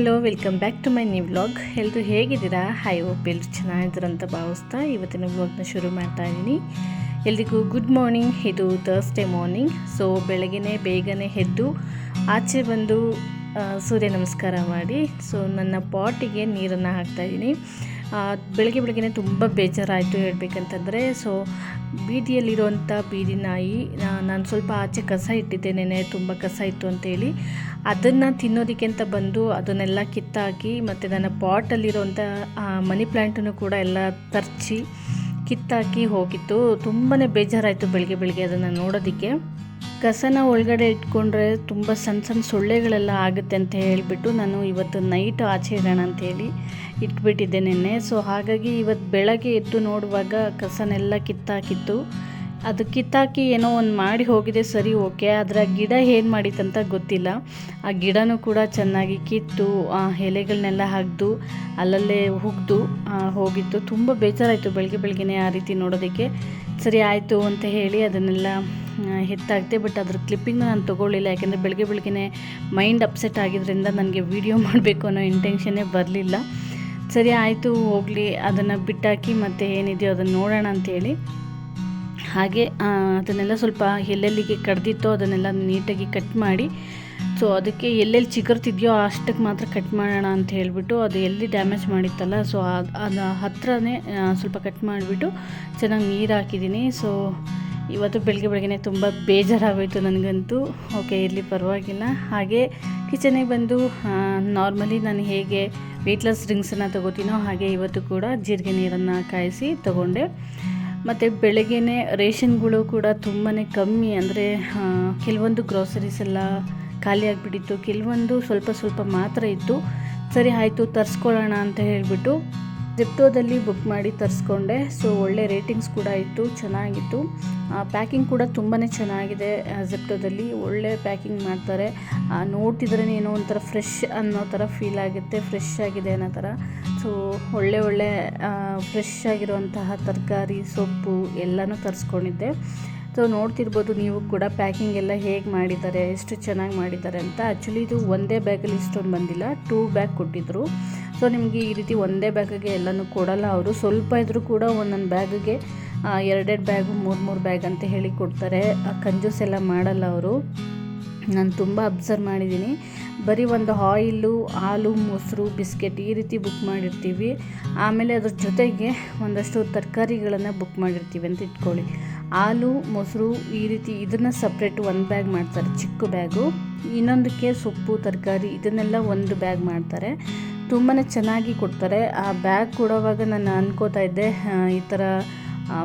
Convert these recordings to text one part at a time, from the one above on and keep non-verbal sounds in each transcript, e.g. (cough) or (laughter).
Hello welcome back to my new vlog ಎಲ್ಲರೂ ಹೇಗಿದ್ದೀರಾ? High hope ಎಲ್ಲರೂ ಚೆನ್ನಾಗಿದ್ದೀರಂತ ಭಾವಿಸ್ತಾ ಇವತ್ತಿನ ವ್ಲಾಗ್ನ ಶುರು ಮಾಡ್ತಾ ಇದ್ದೀನಿ. ಎಲ್ರಿಗೂ ಗುಡ್ ಮಾರ್ನಿಂಗ್ ಇದು ಥರ್ಸ್ಡೇ ಮಾರ್ನಿಂಗ್ ಸೊ ಬೆಳಗ್ಗೆ ಬೇಗನೆ ಎದ್ದು ಆಚೆ ಬಂದು ಸೂರ್ಯ ನಮಸ್ಕಾರ ಮಾಡಿ. ಸೊ ನನ್ನ ಪಾಟಿಗೆ ನೀರನ್ನು ಹಾಕ್ತಾಯಿದ್ದೀನಿ ಬೆಳಗ್ಗೆ ಬೆಳಗ್ಗೆ ತುಂಬ ಬೇಜಾರಾಯಿತು ಹೇಳಬೇಕಂತಂದರೆ ಸೊ ಬೀದಿಯಲ್ಲಿರುವಂಥ ಬೀದಿ ನಾಯಿ ನಾನು ಸ್ವಲ್ಪ ಆಚೆ ಕಸ ಇಟ್ಟಿದ್ದೆ ನೆನೆ ತುಂಬ ಕಸ ಇತ್ತು ಅಂತೇಳಿ, ಅದನ್ನು ತಿನ್ನೋದಕ್ಕೆ ಅಂತ ಬಂದು ಅದನ್ನೆಲ್ಲ ಕಿತ್ತಾಕಿ, ಮತ್ತು ನನ್ನ ಪಾಟಲ್ಲಿರುವಂಥ ಮನಿ ಪ್ಲ್ಯಾಂಟನ್ನು ಕೂಡ ಎಲ್ಲ ತರ್ಚಿ, ಕಿತ್ತಾಕಿ ಹೋಗಿತ್ತು. ತುಂಬಾ ಬೇಜಾರಾಯಿತು ಬೆಳಗ್ಗೆ ಬೆಳಗ್ಗೆ ಅದನ್ನು ನೋಡೋದಕ್ಕೆ. ಕಸನ ಒಳಗಡೆ ಇಟ್ಕೊಂಡ್ರೆ ತುಂಬ ಸಣ್ಣ ಸಣ್ಣ ಸೊಳ್ಳೆಗಳೆಲ್ಲ ಆಗುತ್ತೆ ಅಂತ ಹೇಳಿಬಿಟ್ಟು ನಾನು ಇವತ್ತು ನೈಟ್ ಆಚೆ ಇಡೋಣ ಅಂಥೇಳಿ ಇಟ್ಬಿಟ್ಟಿದ್ದೆ ನಿನ್ನೆ. ಸೊ ಹಾಗಾಗಿ ಇವತ್ತು ಬೆಳಗ್ಗೆ ಎದ್ದು ನೋಡುವಾಗ ಕಸನೆಲ್ಲ ಕಿತ್ತಾಕಿತ್ತು. ಅದು ಕಿತ್ತಾಕಿ ಏನೋ ಒಂದು ಮಾಡಿ ಹೋಗಿದೆ ಸರಿ ಓಕೆ. ಅದರ ಗಿಡ ಏನು ಮಾಡಿತ್ತಂತ ಗೊತ್ತಿಲ್ಲ. ಆ ಗಿಡನೂ ಕೂಡ ಚೆನ್ನಾಗಿ ಕಿತ್ತು ಆ ಎಲೆಗಳನ್ನೆಲ್ಲ ಹಗ್ದು ಅಲ್ಲಲ್ಲೇ ಹುಗ್ದು ಆ, ಹೋಗಿತ್ತು. ತುಂಬ ಬೇಜಾರಾಯಿತು ಬೆಳಗ್ಗೆ ಬೆಳಗ್ಗೆನೇ ಆ ರೀತಿ ನೋಡೋದಕ್ಕೆ. ಸರಿ ಆಯಿತು ಅಂತ ಹೇಳಿ ಅದನ್ನೆಲ್ಲ ಆ, ಎತ್ತಾಕ್ತೆ ಬಟ್ ಅದ್ರ ಕ್ಲಿಪ್ಪಿಂಗ್ನ ನಾನು ತೊಗೊಳ್ಳಿಲ್ಲ. ಯಾಕೆಂದರೆ ಬೆಳಗ್ಗೆ ಬೆಳಗ್ಗೆನೆ ಮೈಂಡ್ ಅಪ್ಸೆಟ್ ಆಗಿದ್ದರಿಂದ ನನಗೆ ವಿಡಿಯೋ (laughs) ಮಾಡಬೇಕು ಅನ್ನೋ ಇಂಟೆನ್ಷನ್ನೇ ಬರಲಿಲ್ಲ. ಸರಿ ಆಯಿತು ಹೋಗಲಿ. ಅದನ್ನು ಬಿಟ್ಟಾಕಿ ಮತ್ತೆ ಏನಿದೆಯೋ ಅದನ್ನು ನೋಡೋಣ ಅಂತೇಳಿ. ಹಾಗೆ ಅದನ್ನೆಲ್ಲ ಸ್ವಲ್ಪ ಎಲ್ಲೆಲ್ಲಿಗೆ ಕಡ್ದಿತ್ತೋ ಅದನ್ನೆಲ್ಲ ನೀಟಾಗಿ ಕಟ್ ಮಾಡಿ. ಸೊ ಅದಕ್ಕೆ ಎಲ್ಲೆಲ್ಲಿ ಚಿಗುರ್ತಿದೆಯೋ ಅಷ್ಟಕ್ಕೆ ಮಾತ್ರ ಕಟ್ ಮಾಡೋಣ ಅಂತ ಹೇಳಿಬಿಟ್ಟು ಅದು ಎಲ್ಲಿ ಡ್ಯಾಮೇಜ್ ಮಾಡಿತ್ತಲ್ಲ ಸೊ ಅದು ಹತ್ರನೇ ಸ್ವಲ್ಪ ಕಟ್ ಮಾಡಿಬಿಟ್ಟು ಚೆನ್ನಾಗಿ ನೀರು ಹಾಕಿದ್ದೀನಿ. ಸೊ ಇವತ್ತು ಬೆಳಗ್ಗೆ ಬೆಳಗ್ಗೆ ತುಂಬ ಬೇಜಾರಾಗೋಯಿತು ನನಗಂತೂ. ಓಕೆ ಇರಲಿ, ಪರವಾಗಿಲ್ಲ. ಹಾಗೆ ಕಿಚನಿಗೆ ಬಂದು ನಾರ್ಮಲಿ ನಾನು ಹೇಗೆ ವೆಯ್ಟ್ಲೆಸ್ ಡ್ರಿಂಕ್ಸನ್ನು ತಗೋತೀನೋ ಹಾಗೆ ಇವತ್ತು ಕೂಡ ಜೀರಿಗೆ ನೀರನ್ನು ಕಾಯಿಸಿ ತಗೊಂಡೆ. ಮತ್ತು ಬೆಳಗ್ಗೆ ರೇಷನ್ಗಳು ಕೂಡ ತುಂಬಾ ಕಮ್ಮಿ, ಅಂದರೆ ಕೆಲವೊಂದು ಗ್ರೋಸರೀಸ್ ಎಲ್ಲ ಖಾಲಿ ಆಗಿಬಿಟ್ಟಿತ್ತು. ಕೆಲವೊಂದು ಸ್ವಲ್ಪ ಸ್ವಲ್ಪ ಮಾತ್ರ ಇತ್ತು. ಸರಿ, ಆಯಿತು, ತರಿಸ್ಕೊಳ್ಳೋಣ ಅಂತ ಹೇಳಿಬಿಟ್ಟು ಜಿಪ್ಟೋದಲ್ಲಿ ಬುಕ್ ಮಾಡಿ ತರಿಸ್ಕೊಂಡೆ. ಸೊ ಒಳ್ಳೆ ರೇಟಿಂಗ್ಸ್ ಕೂಡ ಇತ್ತು, ಚೆನ್ನಾಗಿತ್ತು. ಪ್ಯಾಕಿಂಗ್ ಕೂಡ ತುಂಬಾ ಚೆನ್ನಾಗಿದೆ ಝೆಪ್ಟೋದಲ್ಲಿ ಒಳ್ಳೆ ಪ್ಯಾಕಿಂಗ್ ಮಾಡ್ತಾರೆ. ನೋಡ್ತಿದ್ರೇ ಏನೋ ಒಂಥರ ಫ್ರೆಶ್ ಅನ್ನೋ ಥರ ಫೀಲ್ ಆಗುತ್ತೆ ಫ್ರೆಶ್ ಆಗಿದೆ ಅನ್ನೋ ಥರ. ಸೊ ಒಳ್ಳೆ ಒಳ್ಳೆ ಫ್ರೆಶ್ ಆಗಿರುವಂತಹ ತರಕಾರಿ, ಸೊಪ್ಪು ಎಲ್ಲನೂ ತರಿಸ್ಕೊಂಡಿದ್ದೆ. ಸೊ ನೋಡ್ತಿರ್ಬೋದು ನೀವು ಕೂಡ ಪ್ಯಾಕಿಂಗ್ ಎಲ್ಲ ಹೇಗೆ ಮಾಡಿದ್ದಾರೆ, ಎಷ್ಟು ಚೆನ್ನಾಗಿ ಮಾಡಿದ್ದಾರೆ ಅಂತ. ಆ್ಯಕ್ಚುಲಿ ಇದು ಒಂದೇ ಬ್ಯಾಗಲ್ಲಿ ಇಷ್ಟೊಂದು ಬಂದಿಲ್ಲ ಟೂ ಬ್ಯಾಗ್ ಕೊಟ್ಟಿದ್ದರು ಸೊ ನಿಮಗೆ ಈ ರೀತಿ ಒಂದೇ ಬ್ಯಾಗಿಗೆ ಎಲ್ಲನೂ ಕೊಡಲ್ಲ ಅವರು. ಸ್ವಲ್ಪ ಇದ್ರೂ ಕೂಡ ಒಂದೊಂದು ಬ್ಯಾಗಿಗೆ ಎರಡೆರಡು ಬ್ಯಾಗು ಮೂರು ಮೂರು ಬ್ಯಾಗ್ ಅಂತ ಹೇಳಿ ಕೊಡ್ತಾರೆ. ಕಂಜೂಸ್ ಎಲ್ಲ ಮಾಡಲ್ಲ ಅವರು. ನಾನು ತುಂಬ ಅಬ್ಸರ್ವ್ ಮಾಡಿದ್ದೀನಿ ಬರೀ ಒಂದು ಆಯಿಲು ಹಾಲು, ಮೊಸರು ಬಿಸ್ಕೆಟ್ ಈ ರೀತಿ ಬುಕ್ ಮಾಡಿರ್ತೀವಿ. ಆಮೇಲೆ ಅದ್ರ ಜೊತೆಗೆ ಒಂದಷ್ಟು ತರಕಾರಿಗಳನ್ನು ಬುಕ್ ಮಾಡಿರ್ತೀವಿ ಅಂತ ಇಟ್ಕೊಳ್ಳಿ. ಹಾಲು, ಮೊಸರು ಈ ರೀತಿ ಇದನ್ನು ಸಪ್ರೇಟ್ ಒಂದು ಬ್ಯಾಗ್ ಮಾಡ್ತಾರೆ, ಚಿಕ್ಕ ಬ್ಯಾಗು ಇನ್ನೊಂದಕ್ಕೆ ಸೊಪ್ಪು, ತರಕಾರಿ ಇದನ್ನೆಲ್ಲ ಒಂದು ಬ್ಯಾಗ್ ಮಾಡ್ತಾರೆ. ತುಂಬಾ ಚೆನ್ನಾಗಿ ಕೊಡ್ತಾರೆ. ಆ ಬ್ಯಾಗ್ ಕೊಡೋವಾಗ ನಾನು ಅನ್ಕೋತಾ ಇದ್ದೆ ಈ ಥರ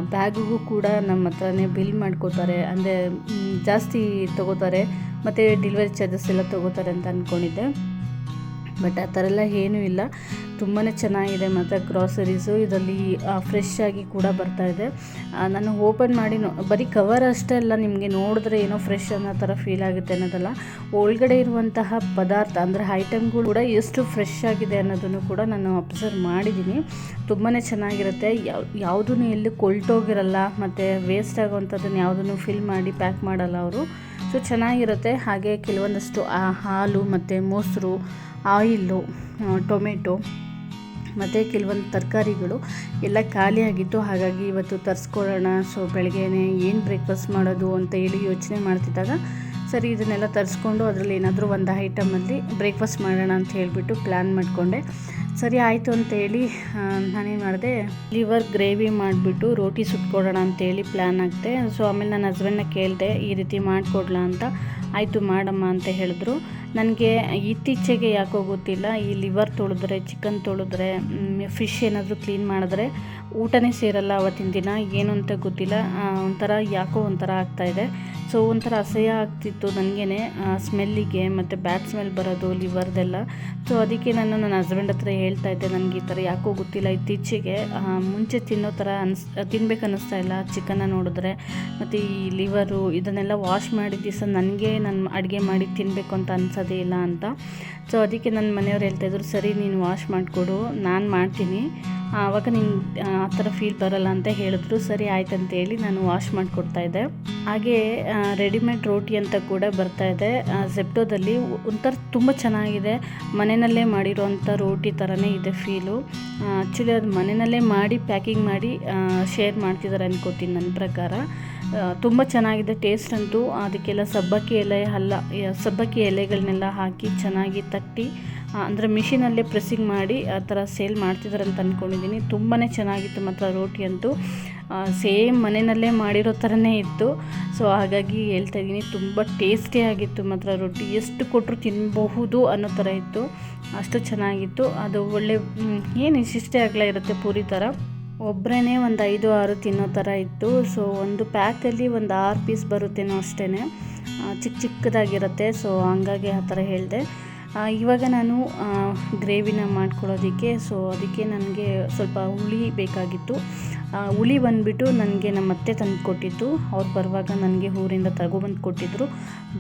ಬ್ಯಾಗಿಗೂ ಕೂಡ ನಮ್ಮ ಹತ್ರನೇ ಬಿಲ್ ಮಾಡ್ಕೋತಾರೆ. ಅಂದರೆ ಜಾಸ್ತಿ ತಗೋತಾರೆ. ಮತ್ತು ಡೆಲಿವರಿ ಚಾರ್ಜಸ್ ಎಲ್ಲ ತಗೋತಾರೆ ಅಂತ ಅಂದ್ಕೊಂಡಿದ್ದೆ ಬಟ್ ಆ ಥರ ಎಲ್ಲ ಏನೂ ಇಲ್ಲ. ತುಂಬಾ ಚೆನ್ನಾಗಿದೆ ಮತ್ತು ಗ್ರಾಸರೀಸು ಇದರಲ್ಲಿ ಫ್ರೆಶ್ ಆಗಿ ಕೂಡ ಬರ್ತಾ ಇದೆ. ನಾನು ಓಪನ್ ಮಾಡಿ ನೋ, ಬರೀ ಕವರ್ ಅಷ್ಟೇ ಅಲ್ಲ, ನಿಮಗೆ ನೋಡಿದ್ರೆ ಏನೋ ಫ್ರೆಶ್ ಅನ್ನೋ ಥರ ಫೀಲ್ ಆಗುತ್ತೆ ಅನ್ನೋದಲ್ಲ. ಒಳಗಡೆ ಇರುವಂತಹ ಪದಾರ್ಥ, ಅಂದರೆ ಐಟಮ್ಗಳು ಕೂಡ ಎಷ್ಟು ಫ್ರೆಶ್ ಆಗಿದೆ ಅನ್ನೋದನ್ನು ಕೂಡ ನಾನು ಅಬ್ಸರ್ವ್ ಮಾಡಿದ್ದೀನಿ. ತುಂಬಾ ಚೆನ್ನಾಗಿರುತ್ತೆ. ಯಾವ ಯಾವುದೂ ಎಲ್ಲಿ ಕೊಳ್ತೋಗಿರಲ್ಲ ಮತ್ತು ವೇಸ್ಟ್ ಆಗುವಂಥದ್ದನ್ನು ಯಾವುದನ್ನು ಫಿಲ್ ಮಾಡಿ ಪ್ಯಾಕ್ ಮಾಡಲ್ಲ ಅವರು. ಸೊ ಚೆನ್ನಾಗಿರುತ್ತೆ. ಹಾಗೆ ಕೆಲವೊಂದಷ್ಟು, ಆ, ಹಾಲು, ಮತ್ತು ಮೊಸರು ಆಯಿಲ್ಲು ಟೊಮೆಟೊ ಮತ್ತು ಕೆಲವೊಂದು ತರಕಾರಿಗಳು ಎಲ್ಲ ಖಾಲಿಯಾಗಿತ್ತು. ಹಾಗಾಗಿ ಇವತ್ತು ತರಿಸ್ಕೊಳ್ಳೋಣ. ಸೊ ಬೆಳಗ್ಗೆನೇ ಏನು ಬ್ರೇಕ್ಫಾಸ್ಟ್ ಮಾಡೋದು ಅಂತ ಹೇಳಿ ಯೋಚನೆ ಮಾಡ್ತಿದ್ದಾಗ, ಸರಿ, ಇದನ್ನೆಲ್ಲ ತರಿಸ್ಕೊಂಡು ಅದರಲ್ಲಿ ಏನಾದರೂ ಒಂದು ಐಟಮಲ್ಲಿ ಬ್ರೇಕ್ಫಾಸ್ಟ್ ಮಾಡೋಣ ಅಂತ ಹೇಳಿಬಿಟ್ಟು ಪ್ಲ್ಯಾನ್ ಮಾಡಿಕೊಂಡೆ. ಸರಿ, ಆಯಿತು ಅಂತೇಳಿ ನಾನೇನು ಮಾಡಿದೆ ಲಿವರ್ ಗ್ರೇವಿ ಮಾಡಿಬಿಟ್ಟು ರೋಟಿ ಸುಟ್ಕೊಡೋಣ ಅಂತೇಳಿ ಪ್ಲ್ಯಾನ್ ಆಗ್ತೆ ಸೊ ಆಮೇಲೆ ನನ್ನ ಹಸ್ಬೆಂಡ್ನ ಕೇಳಿದೆ, ಈ ರೀತಿ ಮಾಡಿಕೊಡ್ಲಾ ಅಂತ. ಆಯಿತು ಮಾಡಮ್ಮ ಅಂತ ಹೇಳಿದ್ರು. ನನಗೆ ಇತ್ತೀಚೆಗೆ ಯಾಕೋ ಗೊತ್ತಿಲ್ಲ, ಈ ಲಿವರ್ ತೊಳೆದ್ರೆ ಚಿಕನ್ ತೊಳೆದ್ರೆ ಫಿಶ್ ಏನಾದರೂ ಕ್ಲೀನ್ ಮಾಡಿದ್ರೆ ಊಟನೇ ಸೇರಲ್ಲ ಅವತ್ತಿನ ದಿನ, ಏನು ಅಂತ ಗೊತ್ತಿಲ್ಲ. ಒಂಥರ ಯಾಕೋ ಒಂಥರ ಆಗ್ತಾಯಿದೆ ಸೊ ಒಂಥರ ಅಸಹ್ಯ ಆಗ್ತಿತ್ತು ನನಗೇ ಸ್ಮೆಲ್ಲಿಗೆ ಮತ್ತು ಬ್ಯಾಡ್ ಸ್ಮೆಲ್ ಬರೋದು ಲಿವರ್ದೆಲ್ಲ ಸೊ ಅದಕ್ಕೆ ನಾನು ನನ್ನ ಹಸ್ಬೆಂಡ್ ಹತ್ರ ಹೇಳ್ತಾ ಇದ್ದೆ, ನನಗೆ ಈ ಥರ ಯಾಕೋ ಗೊತ್ತಿಲ್ಲ. ಇತ್ತೀಚೆಗೆ ಮುಂಚೆ ತಿನ್ನೋ ಥರ ಅನ್ಸ್, ತಿನ್ಬೇಕು ಅನ್ನಿಸ್ತಾ ಇಲ್ಲ. ಚಿಕನ್ನ ನೋಡಿದ್ರೆ, ಮತ್ತು ಈ ಲಿವರು ಇದನ್ನೆಲ್ಲ ವಾಶ್ ಮಾಡಿದ ದಿವಸ ನನಗೆ, ನಾನು ಅಡುಗೆ ಮಾಡಿ ತಿನ್ನಬೇಕು ಅಂತ ಅನ್ಸೋದಿಲ್ಲ ಬರೋದೇ ಇಲ್ಲ ಅಂತ. ಸೊ ಅದಕ್ಕೆ ನನ್ನ ಮನೆಯವ್ರು ಹೇಳ್ತಾಯಿದ್ರು ಸರಿ, ನೀನು ವಾಶ್ ಮಾಡಿಕೊಡು, ನಾನು ಮಾಡ್ತೀನಿ. ಆವಾಗ ನಿಂಗೆ ಆ ಥರ ಫೀಲ್ ಬರಲ್ಲ ಅಂತ ಹೇಳಿದ್ರು. ಸರಿ ಆಯ್ತು ಅಂತೇಳಿ ನಾನು ವಾಶ್ ಮಾಡಿಕೊಡ್ತಾಯಿದ್ದೆ ಹಾಗೆ ರೆಡಿಮೇಡ್ ರೋಟಿ ಅಂತ ಕೂಡ ಬರ್ತಾ ಇದೆ. ಜೆಪ್ಟೋದಲ್ಲಿ ಒಂಥರ ತುಂಬ ಚೆನ್ನಾಗಿದೆ. ಮನೆಯಲ್ಲೇ ಮಾಡಿರೋವಂಥ ರೋಟಿ ಥರನೇ ಇದೆ ಫೀಲು ಆ್ಯಕ್ಚುಲಿ ಅದು ಮನೆಯಲ್ಲೇ ಮಾಡಿ ಪ್ಯಾಕಿಂಗ್ ಮಾಡಿ ಶೇರ್ ಮಾಡ್ತಿದ್ದಾರೆ ಅನ್ಕೋತೀನಿ ನನ್ನ ಪ್ರಕಾರ. ತುಂಬ ಚೆನ್ನಾಗಿದೆ ಟೇಸ್ಟ್ ಅಂತೂ. ಅದಕ್ಕೆಲ್ಲ ಸಬ್ಬಕ್ಕಿ ಎಲೆ ಅಲ್ಲ ಸಬ್ಬಕ್ಕಿ ಎಲೆಗಳನ್ನೆಲ್ಲ ಹಾಕಿ ಚೆನ್ನಾಗಿ ತಟ್ಟಿ ಅಂದರೆ ಮಿಷಿನಲ್ಲೇ ಪ್ರೆಸ್ಸಿಂಗ್ ಮಾಡಿ ಆ ಥರ ಸೇಲ್ ಮಾಡ್ತಿದ್ದಾರೆ ಅಂತ ಅಂದ್ಕೊಂಡಿದ್ದೀನಿ ತುಂಬಾ ಚೆನ್ನಾಗಿತ್ತು ಮಾತ್ರ ರೋಟಿ ಅಂತೂ. ಸೇಮ್ ಮನೆಯಲ್ಲೇ ಮಾಡಿರೋ ಥರನೇ ಇತ್ತು. ಸೊ ಹಾಗಾಗಿ ಹೇಳ್ತಾ ಇದ್ದೀನಿ ತುಂಬ ಟೇಸ್ಟಿಯಾಗಿತ್ತು ಮಾತ್ರ ರೊಟ್ಟಿ ಎಷ್ಟು ಕೊಟ್ಟರು ತಿನ್ನಬಹುದು ಅನ್ನೋ ಥರ ಇತ್ತು. ಅಷ್ಟು ಚೆನ್ನಾಗಿತ್ತು. ಅದು ಒಳ್ಳೆ ಏನು ಇಷ್ಟೇ ಆಗಲೇ ಇರುತ್ತೆ ಪೂರಿ ಥರ. ಒಬ್ಬರೇ ಒಂದು ಐದು, ಆರು ತಿನ್ನೋ ಥರ ಇತ್ತು. ಸೊ ಒಂದು ಪ್ಯಾಕಲ್ಲಿ ಒಂದು ಆರು ಪೀಸ್ ಬರುತ್ತೇನೋ ಅಷ್ಟೇ ಚಿಕ್ಕ ಚಿಕ್ಕದಾಗಿರುತ್ತೆ. ಸೊ ಹಂಗಾಗಿ ಆ ಥರ ಹೇಳಿದೆ. ಇವಾಗ ನಾನು ಗ್ರೇವಿನ ಮಾಡ್ಕೊಳ್ಳೋದಕ್ಕೆ. ಸೊ ಅದಕ್ಕೆ ನನಗೆ ಸ್ವಲ್ಪ ಹುಳಿ ಬೇಕಾಗಿತ್ತು. ಹುಳಿ ಬಂದುಬಿಟ್ಟು ನನಗೆ ನಮ್ಮ ಅತ್ತೆ ತಂದು ಕೊಟ್ಟಿದ್ದು. ಅವ್ರು ಬರುವಾಗ ನನಗೆ ಊರಿಂದ ತಗೊಬಂದು ಕೊಟ್ಟಿದ್ದರು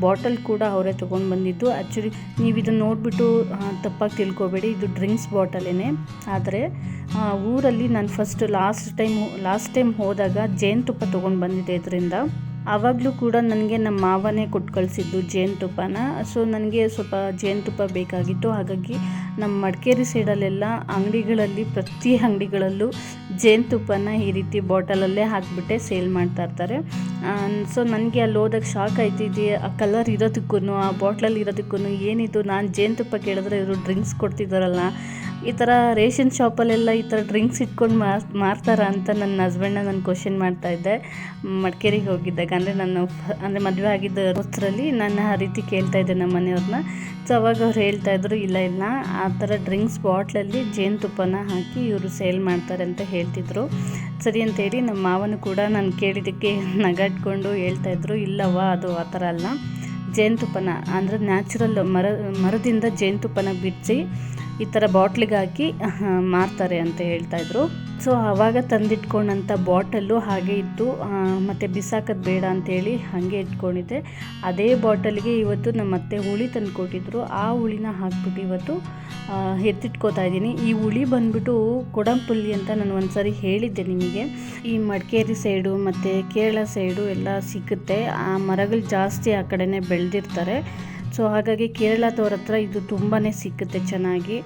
ಬಾಟಲ್ ಕೂಡ ಅವರೇ ತೊಗೊಂಡು ಬಂದಿದ್ದು. ಆ್ಯಕ್ಚುಲಿ ನೀವು ಇದನ್ನು ನೋಡಿಬಿಟ್ಟು ತಪ್ಪಾಗಿ ತಿಳ್ಕೊಬೇಡಿ. ಇದು ಡ್ರಿಂಕ್ಸ್ ಬಾಟಲೇ ಆದರೆ ಊರಲ್ಲಿ ನಾನು first last time last time ಹೋದಾಗ ಜೇನುತುಪ್ಪ ತೊಗೊಂಡು ಬಂದಿದ್ದೆ ಇದರಿಂದ. ಆವಾಗಲೂ ಕೂಡ ನನಗೆ ನಮ್ಮ ಮಾವನೇ ಕೊಟ್ಟು ಕಳಿಸಿದ್ದು ಜೇನುತುಪ್ಪನ ಸೊ ನನಗೆ ಸ್ವಲ್ಪ ಜೇನುತುಪ್ಪ ಬೇಕಾಗಿತ್ತು. ಹಾಗಾಗಿ ನಮ್ಮ ಮಡಿಕೇರಿ ಸೈಡಲ್ಲೆಲ್ಲ ಅಂಗಡಿಗಳಲ್ಲಿ, ಪ್ರತಿ ಅಂಗಡಿಗಳಲ್ಲೂ ಜೇನುತುಪ್ಪನ ಈ ರೀತಿ ಬಾಟಲಲ್ಲೇ ಹಾಕಿಬಿಟ್ಟೆ ಸೇಲ್ ಮಾಡ್ತಾ ಇರ್ತಾರೆ. ಸೊ ನನಗೆ ಅಲ್ಲಿ ಹೋದಾಗ ಶಾಕ್ ಆಯ್ತಿದ್ದೆ ಆ ಕಲರ್ ಇರೋದಕ್ಕೂ ಆ ಬಾಟ್ಲಲ್ಲಿ ಇರೋದಕ್ಕೂ ಏನಿದು? ನಾನು ಜೇನುತುಪ್ಪ ಕೇಳಿದ್ರೆ ಇವರು ಡ್ರಿಂಕ್ಸ್ ಕೊಡ್ತಿದ್ದಾರಲ್ಲ ಈ ಥರ ರೇಷನ್ ಶಾಪಲ್ಲೆಲ್ಲ ಈ ಥರ ಡ್ರಿಂಕ್ಸ್ ಇಟ್ಕೊಂಡು ಮಾರ್ ಮಾರ್ತಾರ ಅಂತ ನನ್ನ ಹಸ್ಬೆಂಡ್ನ ನಾನು ಕ್ವಶನ್ ಮಾಡ್ತಾಯಿದ್ದೆ ಮಡಿಕೇರಿಗೆ ಹೋಗಿದ್ದಾಗ, ಅಂದರೆ ನಾನು ಅಂದರೆ ಮದುವೆ ಆಗಿದ್ದ ಹೊತ್ತರಲ್ಲಿ ನಾನು ಆ ರೀತಿ ಕೇಳ್ತಾ ಇದ್ದೆ ನಮ್ಮ ಮನೆಯವ್ರನ್ನ ಸೊ ಅವಾಗ ಅವ್ರು ಹೇಳ್ತಾಯಿದ್ರು ಇಲ್ಲ ಇಲ್ಲ, ಆ ಥರ ಡ್ರಿಂಕ್ಸ್ ಬಾಟ್ಲಲ್ಲಿ ಜೇನುತುಪ್ಪನ ಹಾಕಿ ಇವರು ಸೇಲ್ ಮಾಡ್ತಾರೆ ಅಂತ ಹೇಳ್ತಿದ್ರು. ಸರಿ ಅಂತೇಳಿ ನಮ್ಮ ಮಾವನು ಕೂಡ ನಾನು ಕೇಳಿದ್ದಕ್ಕೆ ನಗಾಡ್ಕೊಂಡು ಹೇಳ್ತಾಯಿದ್ರು ಇಲ್ಲವ ಅದು ಆ ಥರ ಅಲ್ಲ. ಜೇನುತುಪ್ಪನ, ಅಂದರೆ ನ್ಯಾಚುರಲ್ ಮರ, ಮರದಿಂದ ಜೇನುತುಪ್ಪನ ಬಿಡಿಸಿ ಈ ಥರ ಬಾಟ್ಲಿಗೆ ಹಾಕಿ ಮಾರ್ತಾರೆ ಅಂತ ಹೇಳ್ತಾಯಿದ್ರು ಸೊ ಆವಾಗ ತಂದಿಟ್ಕೊಂಡಂಥ ಬಾಟಲ್ಲು ಹಾಗೆ ಇತ್ತು. ಮತ್ತು ಬಿಸಾಕೋದು ಬೇಡ ಅಂತೇಳಿ ಹಾಗೆ ಇಟ್ಕೊಂಡಿದ್ದೆ. ಅದೇ ಬಾಟಲಿಗೆ ಇವತ್ತು ನಮ್ಮ ಅತ್ತೆ ಹುಳಿ ತಂದು ಕೊಟ್ಟಿದ್ರು ಆ ಹುಳಿನ ಹಾಕ್ಬಿಟ್ಟು ಇವತ್ತು ಎತ್ತಿಟ್ಕೋತಾ ಇದ್ದೀನಿ. ಈ ಹುಳಿ ಬಂದ್ಬಿಟ್ಟು ಕೊಡಂಪುಲ್ಲಿ ಅಂತ ನಾನು ಒಂದ್ಸರಿ ಹೇಳಿದ್ದೆ ನಿಮಗೆ. ಈ ಮಡಿಕೇರಿ ಸೈಡು ಮತ್ತು ಕೇರಳ ಸೈಡು ಎಲ್ಲ ಸಿಗುತ್ತೆ. ಆ ಮರಗಳು ಜಾಸ್ತಿ ಆ ಕಡೆನೇ ಬೆಳೆದಿರ್ತಾರೆ. ಸೊ ಹಾಗಾಗಿ ಕೇರಳದವ್ರ ಹತ್ರ ಇದು ತುಂಬಾ ಸಿಕ್ಕುತ್ತೆ ಚೆನ್ನಾಗಿ.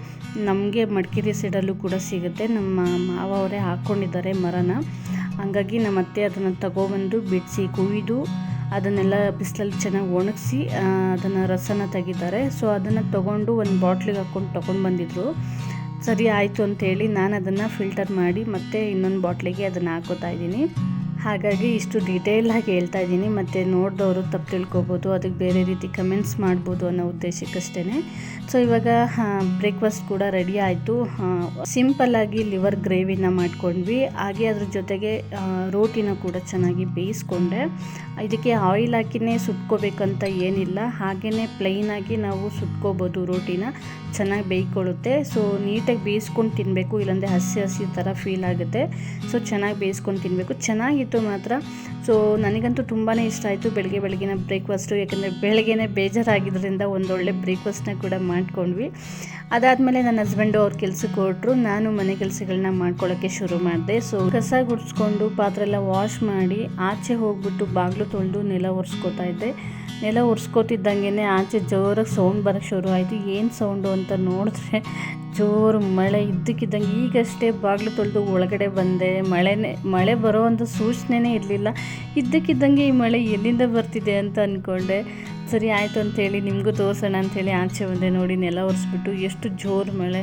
ನಮಗೆ ಮಡಿಕೇರಿ ಸೈಡಲ್ಲೂ ಕೂಡ ಸಿಗುತ್ತೆ. ನಮ್ಮ ಮಾವ ಅವರೇ ಹಾಕ್ಕೊಂಡಿದ್ದಾರೆ ಮರನ. ಹಾಗಾಗಿ ನಮ್ಮ ಅತ್ತೆ ಅದನ್ನು ತಗೊಬಂದು ಬಿಡಿಸಿ, ಕುಯ್ದು ಅದನ್ನೆಲ್ಲ ಬಿಸಿಲಲ್ಲಿ ಚೆನ್ನಾಗಿ ಒಣಗಿಸಿ ಅದನ್ನು ರಸನ ತೆಗಿತಾರೆ. ಸೊ ಅದನ್ನು ತೊಗೊಂಡು ಒಂದು ಬಾಟ್ಲಿಗೆ ಹಾಕ್ಕೊಂಡು ತೊಗೊಂಡು ಬಂದಿದ್ರು. ಸರಿ ಆಯಿತು ಅಂತೇಳಿ ನಾನು ಅದನ್ನು ಫಿಲ್ಟರ್ ಮಾಡಿ ಮತ್ತೆ ಇನ್ನೊಂದು ಬಾಟ್ಲಿಗೆ ಅದನ್ನು ಹಾಕೋತಾ ಇದ್ದೀನಿ. ಹಾಗಾಗಿ ಇಷ್ಟು ಡೀಟೇಲಾಗಿ ಹೇಳ್ತಾ ಇದ್ದೀನಿ. ಮತ್ತು ನೋಡಿದವರು ತಪ್ಪು ತಿಳ್ಕೊಬೋದು, ಅದಕ್ಕೆ ಬೇರೆ ರೀತಿ ಕಮೆಂಟ್ಸ್ ಮಾಡ್ಬೋದು ಅನ್ನೋ ಉದ್ದೇಶಕ್ಕಷ್ಟೇ ಸೊ ಇವಾಗ ಬ್ರೇಕ್ಫಾಸ್ಟ್ ಕೂಡ ರೆಡಿ ಆಯಿತು. ಸಿಂಪಲ್ಲಾಗಿ ಲಿವರ್ ಗ್ರೇವಿನ ಮಾಡ್ಕೊಂಡ್ವಿ. ಹಾಗೆ ಅದ್ರ ಜೊತೆಗೆ ರೋಟಿನ ಕೂಡ ಚೆನ್ನಾಗಿ ಬೇಯಿಸ್ಕೊಂಡೆ. ಇದಕ್ಕೆ ಆಯಿಲ್ ಹಾಕಿನೇ ಸುಟ್ಕೋಬೇಕಂತ ಏನಿಲ್ಲ. ಹಾಗೆಯೇ ಪ್ಲೈನಾಗಿ ನಾವು ಸುಟ್ಕೋಬೋದು ರೋಟಿನ. ಚೆನ್ನಾಗಿ ಬೇಯ್ಕೊಳ್ಳುತ್ತೆ. ಸೊ ನೀಟಾಗಿ ಬೇಯಿಸ್ಕೊಂಡು ತಿನ್ನಬೇಕು ಇಲ್ಲಾಂದರೆ ಹಸಿ ಹಸಿ ಥರ ಫೀಲ್ ಆಗುತ್ತೆ. ಸೊ ಚೆನ್ನಾಗಿ ಬೇಯಿಸ್ಕೊಂಡು ತಿನ್ನಬೇಕು ಮಾತ್ರ. ಸೊ ನನಗಂತೂ ತುಂಬಾ ಇಷ್ಟ ಆಯಿತು ಬೆಳಗ್ಗೆ ಬೆಳಗಿನ ಬ್ರೇಕ್ಫಾಸ್ಟು ಯಾಕಂದರೆ ಬೆಳಗ್ಗೆನೇ ಬೇಜಾರಾಗಿದ್ದರಿಂದ ಒಂದೊಳ್ಳೆ ಬ್ರೇಕ್ಫಾಸ್ಟ್ನ ಕೂಡ ಮಾಡ್ಕೊಂಡ್ವಿ. ಅದಾದಮೇಲೆ ನನ್ನ ಹಸ್ಬೆಂಡು ಅವ್ರ ಕೆಲಸಕ್ಕೆ ಹೊರಟ್ರು, ನಾನು ಮನೆ ಕೆಲಸಗಳನ್ನ ಮಾಡ್ಕೊಳ್ಳೋಕ್ಕೆ ಶುರು ಮಾಡಿದೆ. ಸೊ ಕಸ ಗುಡಿಸ್ಕೊಂಡು ಪಾತ್ರೆ ಎಲ್ಲ ವಾಶ್ ಮಾಡಿ ಆಚೆ ಹೋಗ್ಬಿಟ್ಟು ಬಾಗಿಲು ತೊಳೆದು ನೆಲ ಒರೆಸ್ಕೋತಾ ಇದ್ದೆ. ನೆಲ ಒರೆಸ್ಕೋತಿದ್ದಂಗೆ ಆಚೆ ಜೋರಾಗಿ ಸೌಂಡ್ ಬರೋಕ್ಕೆ ಶುರು ಆಯಿತು ಏನು ಸೌಂಡು ಅಂತ ನೋಡಿದ್ರೆ ಜೋರು ಮಳೆ ಇದ್ದಕ್ಕಿದ್ದಂಗೆ ಈಗಷ್ಟೇ ಬಾಗಿಲು ತೊಳೆದು ಒಳಗಡೆ ಬಂದೆ. ಮಳೆನೇ, ಮಳೆ ಬರೋ ಒಂದು ಸೂಚನೆನೇ ಇರಲಿಲ್ಲ. ಇದ್ದಕ್ಕಿದ್ದಂಗೆ ಈ ಮಳೆ ಎಲ್ಲಿಂದ ಬರ್ತಿದೆ ಅಂತ ಅಂದ್ಕೊಂಡೆ ಸರಿ ಆಯಿತು ಅಂಥೇಳಿ ನಿಮಗೂ ತೋರಿಸೋಣ ಅಂಥೇಳಿ ಆಚೆ ಬಂದೆ. ನೋಡಿ ನೆಲ ಒರೆಸ್ಬಿಟ್ಟು ಎಷ್ಟು ಜೋರು ಮಳೆ.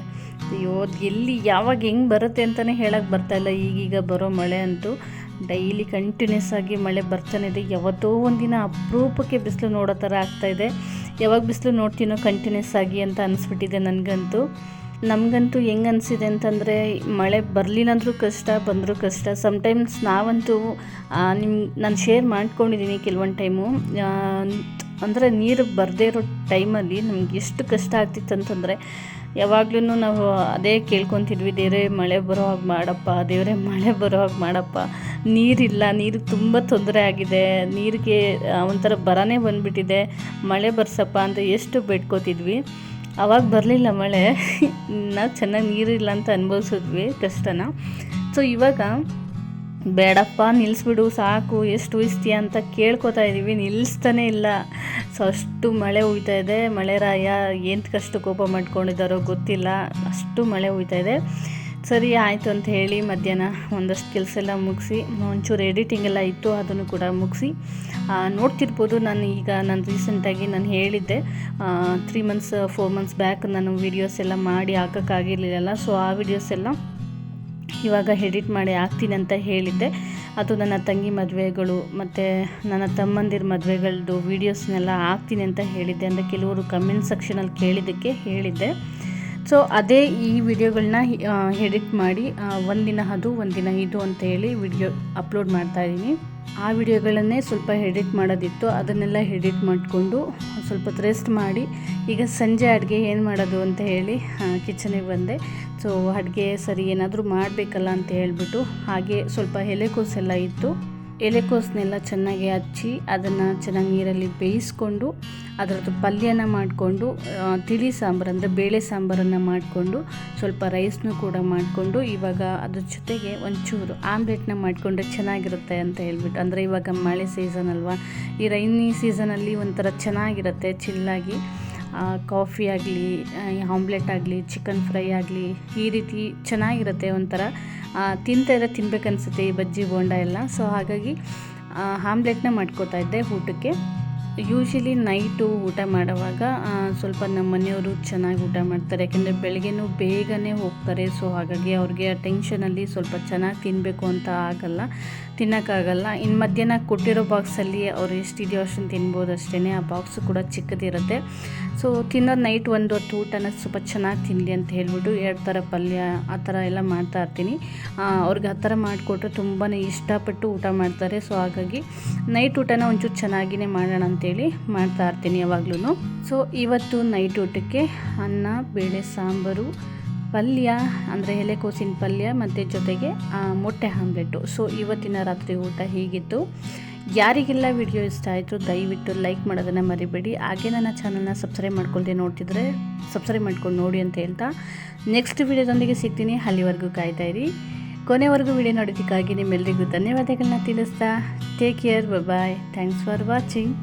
ಅಯ್ಯೋ, ಎಲ್ಲಿ ಯಾವಾಗ ಹೆಂಗೆ ಬರುತ್ತೆ ಅಂತಲೇ ಹೇಳೋಕ್ಕೆ ಬರ್ತಾಯಿಲ್ಲ ಈಗೀಗ ಬರೋ ಮಳೆ ಅಂತೂ. ಡೈಲಿ ಕಂಟಿನ್ಯೂಸ್ ಆಗಿ ಮಳೆ ಬರ್ತಾನೆ ಇದೆ. ಯಾವತ್ತೋ ಒಂದಿನ ಅಪರೂಪಕ್ಕೆ ಬಿಸಿಲು ನೋಡೋ ಥರ ಇದೆ. ಯಾವಾಗ ಬಿಸಿಲು ನೋಡ್ತೀನೋ ಕಂಟಿನ್ಯೂಸ್ ಆಗಿ ಅಂತ ಅನಿಸ್ಬಿಟ್ಟಿದೆ ನನಗಂತೂ. ನಮಗಂತೂ ಹೆಂಗೆ ಅನಿಸಿದೆ ಅಂತಂದರೆ, ಮಳೆ ಬರಲಿಲ್ಲ ಅಂದರೂ ಕಷ್ಟ, ಬಂದರೂ ಕಷ್ಟ. ಸಮ್ಟೈಮ್ಸ್ ನಾವಂತೂ ನಿಮ್ಮ ನಾನು ಶೇರ್ ಮಾಡ್ಕೊಂಡಿದ್ದೀನಿ ಕೆಲವೊಂದು ಟೈಮು ಅಂದರೆ ನೀರು ಬರದೇ ಇರೋ ಟೈಮಲ್ಲಿ ನಮ್ಗೆ ಎಷ್ಟು ಕಷ್ಟ ಆಗ್ತಿತ್ತು ಅಂತಂದರೆ ಯಾವಾಗ್ಲೂ ನಾವು ಅದೇ ಕೇಳ್ಕೊತಿದ್ವಿ, ದೇವರೇ, ಮಳೆ ಬರೋ ಹಾಗೆ ಮಾಡಪ್ಪ, ದೇವರೇ, ಮಳೆ ಬರೋ ಹಾಗೆ ಮಾಡಪ್ಪ. ನೀರಿಲ್ಲ, ನೀರು ತುಂಬ ತೊಂದರೆ ಆಗಿದೆ. ನೀರಿಗೆ ಒಂಥರ ಬರನೇ ಬಂದುಬಿಟ್ಟಿದೆ. ಮಳೆ ಬರ್ಸಪ್ಪ ಅಂತ ಎಷ್ಟು ಬೇಡ್ಕೋತಿದ್ವಿ. ಅವಾಗ ಬರಲಿಲ್ಲ ಮಳೆ. (laughs) ನಾವು ಚೆನ್ನಾಗಿ ನೀರಿಲ್ಲ ಅಂತ ಅನುಭವಿಸಿದ್ವಿ, ಕಷ್ಟನ. ಸೊ ಇವಾಗ ಬೇಡಪ್ಪ ನಿಲ್ಲಿಸ್ಬಿಡು ಸಾಕು, ಎಷ್ಟು ಉಯಿಸ್ತೀಯ ಅಂತ ಕೇಳ್ಕೊತಾ ಇದ್ದೀವಿ ನಿಲ್ಲಿಸ್ತಾನೆ ಇಲ್ಲ. ಸೊ ಅಷ್ಟು ಮಳೆ ಉಯ್ತಾ ಇದೆ. ಮಳೆ ರಾಯ ಏನು ಕಷ್ಟ ಕೋಪ ಮಾಡ್ಕೊಂಡಿದ್ದಾರೋ ಗೊತ್ತಿಲ್ಲ. ಅಷ್ಟು ಮಳೆ ಉಯ್ತಾ ಇದೆ. ಸರಿ, ಆಯಿತು ಅಂತ ಹೇಳಿ ಮಧ್ಯಾಹ್ನ ಒಂದಷ್ಟು ಕೆಲಸ ಎಲ್ಲ ಮುಗಿಸಿ, ಒಂಚೂರು ಎಡಿಟಿಂಗ್ ಎಲ್ಲ ಇತ್ತು, ಅದನ್ನು ಕೂಡ ಮುಗಿಸಿ ನೋಡ್ತಿರ್ಬೋದು. ನಾನು ಈಗ ನಾನು ರೀಸೆಂಟಾಗಿ ನಾನು ಹೇಳಿದ್ದೆ three months four months back ನಾನು ವೀಡಿಯೋಸ್ ಎಲ್ಲ ಮಾಡಿ ಹಾಕೋಕ್ಕಾಗಿರಲಿಲ್ಲ ಸೊ ಆ ವಿಡಿಯೋಸ್ ಎಲ್ಲ ಇವಾಗ ಎಡಿಟ್ ಮಾಡಿ ಹಾಕ್ತೀನಿ ಅಂತ ಹೇಳಿದ್ದೆ. ಅದು ನನ್ನ ತಂಗಿ ಮದುವೆಗಳು ಮತ್ತು ನನ್ನ ತಮ್ಮಂದಿರ ಮದುವೆಗಳದ್ದು ವೀಡಿಯೋಸ್ನೆಲ್ಲ ಹಾಕ್ತೀನಿ ಅಂತ ಹೇಳಿದ್ದೆ ಅಂದರೆ ಕೆಲವರು ಕಮೆಂಟ್ ಸೆಕ್ಷನಲ್ಲಿ ಕೇಳಿದ್ದಕ್ಕೆ ಹೇಳಿದ್ದೆ. ಸೊ ಅದೇ ಈ ವಿಡಿಯೋಗಳನ್ನ ಎಡಿಟ್ ಮಾಡಿ ಒಂದಿನ ಅದು, ಒಂದಿನ ಇದು ಅಂತ ಹೇಳಿ ವಿಡಿಯೋ ಅಪ್ಲೋಡ್ ಮಾಡ್ತಾ ಇದ್ದೀನಿ. ಆ ವಿಡಿಯೋಗಳನ್ನೇ ಸ್ವಲ್ಪ ಎಡಿಟ್ ಮಾಡೋದಿತ್ತು. ಅದನ್ನೆಲ್ಲ ಎಡಿಟ್ ಮಾಡಿಕೊಂಡು ಸ್ವಲ್ಪ ರೆಸ್ಟ್ ಮಾಡಿ, ಈಗ ಸಂಜೆ ಅಡುಗೆ ಏನು ಮಾಡೋದು ಅಂತ ಹೇಳಿ ಕಿಚನಿಗೆ ಬಂದೆ. ಸೊ ಅಡುಗೆ ಸರಿ ಏನಾದರೂ ಮಾಡಬೇಕಲ್ಲ ಅಂತ ಹೇಳ್ಬಿಟ್ಟು ಹಾಗೆ ಸ್ವಲ್ಪ ಎಲೆಕೋಸೆಲ್ಲ ಇತ್ತು ಎಲೆಕೋಸನ್ನೆಲ್ಲ ಚೆನ್ನಾಗಿ ಹಚ್ಚಿ ಅದನ್ನು ಚೆನ್ನಾಗಿ ನೀರಲ್ಲಿ ಬೇಯಿಸ್ಕೊಂಡು ಅದರದ್ದು ಪಲ್ಯನ ಮಾಡಿಕೊಂಡು ತಿಳಿ ಸಾಂಬಾರು ಅಂದರೆ ಬೇಳೆ ಸಾಂಬಾರನ್ನು ಮಾಡಿಕೊಂಡು ಸ್ವಲ್ಪ ರೈಸ್ನು ಕೂಡ ಮಾಡಿಕೊಂಡು ಇವಾಗ ಅದ್ರ ಜೊತೆಗೆ ಒಂಚೂರು ಆಮ್ಲೆಟ್ನ ಮಾಡಿಕೊಂಡ್ರೆ ಚೆನ್ನಾಗಿರುತ್ತೆ ಅಂತ ಹೇಳ್ಬಿಟ್ಟು, ಅಂದರೆ ಇವಾಗ ಮಳೆ ಸೀಸನ್ ಅಲ್ವಾ, ಈ ರೈನಿ ಸೀಸನಲ್ಲಿ ಒಂಥರ ಚೆನ್ನಾಗಿರುತ್ತೆ ಚಿಲ್ಲಾಗಿ ಕಾಫಿ ಆಗಲಿ ಆಮ್ಲೆಟ್ ಆಗಲಿ, ಚಿಕನ್ ಫ್ರೈ ಆಗಲಿ, ಈ ರೀತಿ ಚೆನ್ನಾಗಿರುತ್ತೆ ಒಂಥರ. ತಿಂತಾಯಿದ್ರೆ ತಿನ್ಬೇಕನ್ಸುತ್ತೆ ಈ ಬಜ್ಜಿ ಬೋಂಡ ಎಲ್ಲ. ಸೊ ಹಾಗಾಗಿ ಆಮ್ಲೆಟ್ನ ಮಾಡ್ಕೋತಾ ಇದ್ದೆ ಊಟಕ್ಕೆ. ಯೂಶಲಿ ನೈಟು ಊಟ ಮಾಡುವಾಗ ಸ್ವಲ್ಪ ನಮ್ಮ ಮನೆಯವರು ಚೆನ್ನಾಗಿ ಊಟ ಮಾಡ್ತಾರೆ. ಯಾಕೆಂದರೆ ಬೆಳಗ್ಗೆನೂ ಬೇಗನೆ ಹೋಗ್ತಾರೆ. ಸೊ ಹಾಗಾಗಿ ಅವ್ರಿಗೆ ಆ ಟೆನ್ಷನಲ್ಲಿ ಸ್ವಲ್ಪ ಚೆನ್ನಾಗಿ ತಿನ್ನಬೇಕು ಅಂತ ಆಗಲ್ಲ ತಿನ್ನೋಕ್ಕಾಗಲ್ಲ ಇನ್ನು ಮಧ್ಯಾಹ್ನ ಕೊಟ್ಟಿರೋ ಬಾಕ್ಸಲ್ಲಿ ಅವ್ರು ಎಷ್ಟಿದೆಯೋ ಅಷ್ಟನ್ನು ತಿನ್ಬೋದು ಅಷ್ಟೇ ಆ ಬಾಕ್ಸು ಕೂಡ ಚಿಕ್ಕದಿರುತ್ತೆ. ಸೊ ತಿನ್ನೋದು ನೈಟ್ ಒಂದು ಹೊತ್ತು ಊಟನ ಸ್ವಲ್ಪ ಚೆನ್ನಾಗಿ ತಿನ್ನಲಿ ಅಂತ ಹೇಳ್ಬಿಟ್ಟು ಎರಡು ಥರ ಪಲ್ಯ ಆ ಥರ ಎಲ್ಲ ಮಾಡ್ತಾ ಇರ್ತೀನಿ. ಅವ್ರಿಗೆ ಆ ಥರ ಮಾಡಿಕೊಟ್ರೆ ತುಂಬಾ ಇಷ್ಟಪಟ್ಟು ಊಟ ಮಾಡ್ತಾರೆ. ಸೊ ಹಾಗಾಗಿ ನೈಟ್ ಊಟನ ಒಂಚೂರು ಚೆನ್ನಾಗಿನೇ ಮಾಡೋಣ ಅಂತೇಳಿ ಮಾಡ್ತಾ ಇರ್ತೀನಿ ಯಾವಾಗ್ಲೂ ಸೊ ಇವತ್ತು ನೈಟ್ ಊಟಕ್ಕೆ ಅನ್ನ, ಬೇಳೆ, ಸಾಂಬಾರು, ಪಲ್ಯ, ಅಂದರೆ ಎಲೆಕೋಸಿನ ಪಲ್ಯ ಮತ್ತು ಜೊತೆಗೆ ಮೊಟ್ಟೆ ಆಮ್ಲೆಟ್ಟು ಸೊ ಇವತ್ತಿನ ರಾತ್ರಿ ಊಟ ಹೀಗಿತ್ತು? ಯಾರಿಗೆಲ್ಲ ವಿಡಿಯೋ ಇಷ್ಟ ಆಯಿತು, ದಯವಿಟ್ಟು ಲೈಕ್ ಮಾಡೋದನ್ನು ಮರಿಬೇಡಿ. ಹಾಗೆ ನನ್ನ ಚಾನಲ್ನ ಸಬ್ಸ್ಕ್ರೈಬ್ ಮಾಡ್ಕೊಳ್ದೆ ನೋಡ್ತಿದ್ರೆ ಸಬ್ಸ್ಕ್ರೈಬ್ ಮಾಡ್ಕೊಂಡು ನೋಡಿ ಅಂತ ಹೇಳ್ತಾ. ನೆಕ್ಸ್ಟ್ ವಿಡಿಯೋದೊಂದಿಗೆ ಸಿಗ್ತೀನಿ. ಅಲ್ಲಿವರೆಗೂ ಕಾಯ್ತಾ ಇರಿ. ಕೊನೆವರೆಗೂ ವಿಡಿಯೋ ನೋಡೋದಕ್ಕಾಗಿ ನಿಮ್ಮೆಲ್ಲರಿಗೂ ಧನ್ಯವಾದಗಳನ್ನ ತಿಳಿಸ್ತಾ. Take care bye thanks for watching